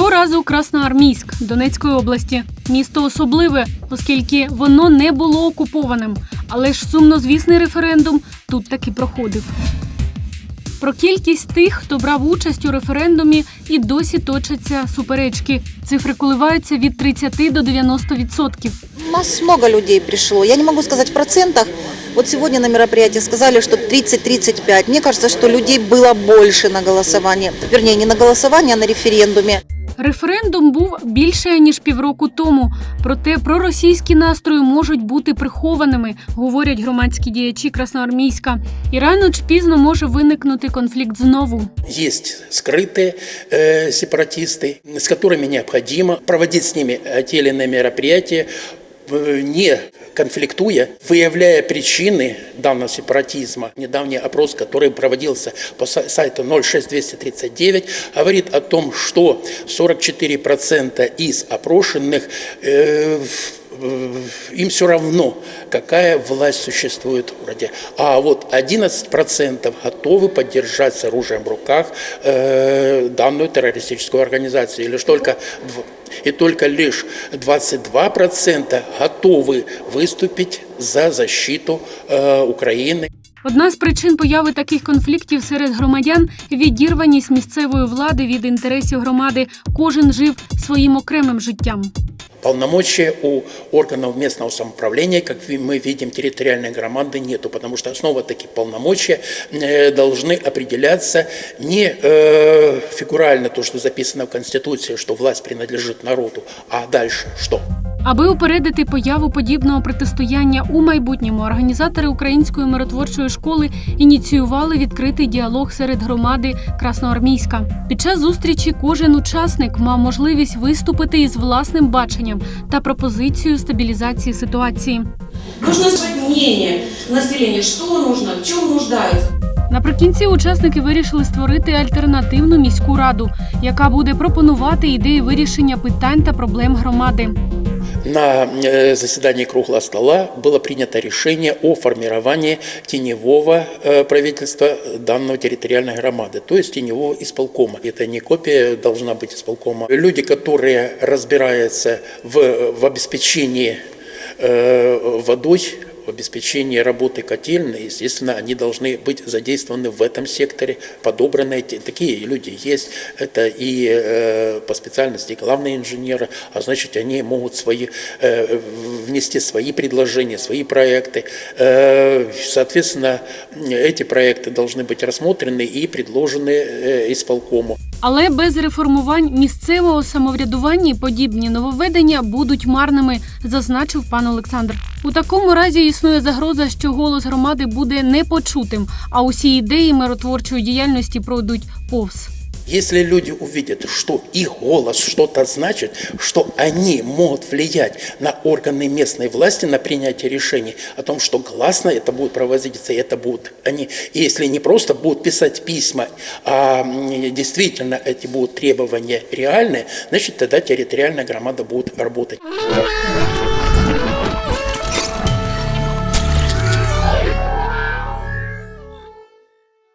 разу Красноармійськ Донецької області. Місто особливе, оскільки воно не було окупованим. Але ж сумнозвісний референдум тут таки проходив. Про кількість тих, хто брав участь у референдумі, і досі точаться суперечки. Цифри коливаються від 30 до 90 відсотків. У нас много людей пришло. Я не могу сказать в процентах. Вот сегодня на мероприятии сказали, что 30-35. Мне кажется, что людей было больше на голосовании. Вернее, не на голосовании, а на референдуме. Референдум був більше ніж півроку тому. Проте проросійські настрої можуть бути прихованими, говорять громадські діячі Красноармійська. І рано чи пізно може виникнути конфлікт знову. Есть скрытые э, сепаратисты, с которыми необходимо проводить с ними те или иные мероприятия, э, не конфликтуя, выявляя причины данного сепаратизма. Недавний опрос, который проводился по са- сайту 06239, говорит о том, что 44% из опрошенных э, им все равно, какая власть существует в городе. А вот 11% готовы поддержать с оружием в руках э, данную террористическую организацию. И лишь только, и только лишь 22% готовы выступить за защиту э, Украины. Одна з причин появи таких конфліктів серед громадян відірваність місцевої влади від інтересів громади. Кожен жив своїм окремим життям. Полномочия у органов местного самоуправления, как ви- мы видим, территориальной громады нету, потому что основа таких полномочия э, должны определяться не э, фигурально, то, что записано в Конституции, что власть принадлежит народу, а дальше что? Аби упередити появу подібного протистояння у майбутньому, організатори української миротворчої школи ініціювали відкритий діалог серед громади Красноармійська. Під час зустрічі кожен учасник мав можливість виступити із власним баченням та пропозицією стабілізації ситуації. Нужно мнение населения, что нужно, в чем нуждаются. Наприкінці учасники вирішили створити альтернативну міську раду, яка буде пропонувати ідеї вирішення питань та проблем громади На э, заседании круглого стола было принято решение о формировании теневого э, правительства данного территориальной громады, то есть теневого исполкома. Это не копия должна быть исполкома. Люди, которые разбираются в, в обеспечении э, водой, в обеспечении работы котельной, естественно, они должны быть задействованы в этом секторе, подобраны эти- такие люди есть, это и э, по специальности главные инженеры, а значит, они могут свои, э, внести свои предложения, свои проекты. Э, соответственно, эти проекты должны быть рассмотрены и предложены э, исполкому. Але без реформувань місцевого самоврядування подібні нововведення будуть марними, зазначив пан Олександр. У такому разі існує загроза, що голос громади буде непочутим, а усі ідеї миротворчої діяльності пройдуть повз. Если люди увидят, что их голос что-то значит, что они могут влиять на органы местной власти, на принятие решений о том, что гласно это будет проводиться, и это будут они, если не просто будут писать письма, а действительно эти будут требования реальные, значит тогда территориальная громада будет работать.